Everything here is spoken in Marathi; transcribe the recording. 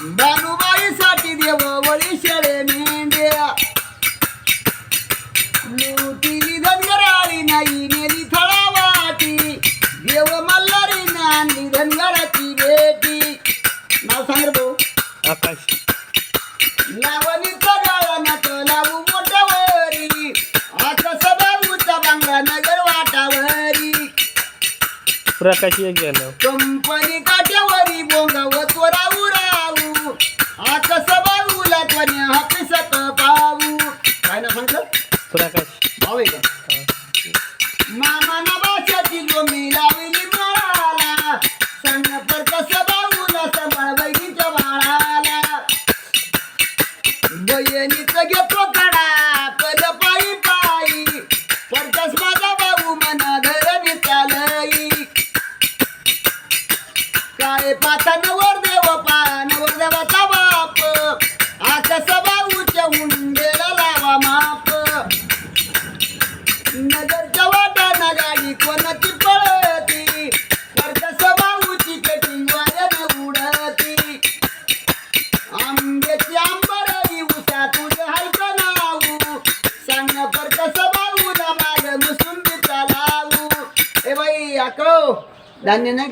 बानुबाईसाठी देव वळी शेळे मेंढ्या. लुटीली धनगराळी नाही नेली थळा वाटी देव मल्हारी नांदी धनगराची बेटी नाव सांग रे भाऊ. आकाश. लावणीचा लावू मोठ्यावरी. आकाश बाबूचा बांगला नगर वाटावरी. प्रकाश एक कंपनी काट्यावरी सांगितलं? प्रकाश भाऊ आहे का मामाना भाषाची जोमी लावली सांग पर कसं सांभाळ बहिणीच्या बाळाला. घेतो कडा पद पायी पायी माझा भाऊ मना चालई. काय पाता नवर देव पा नवर देवाचा बाप. आकाश भाऊच्या हुंडेला Jago dan yang.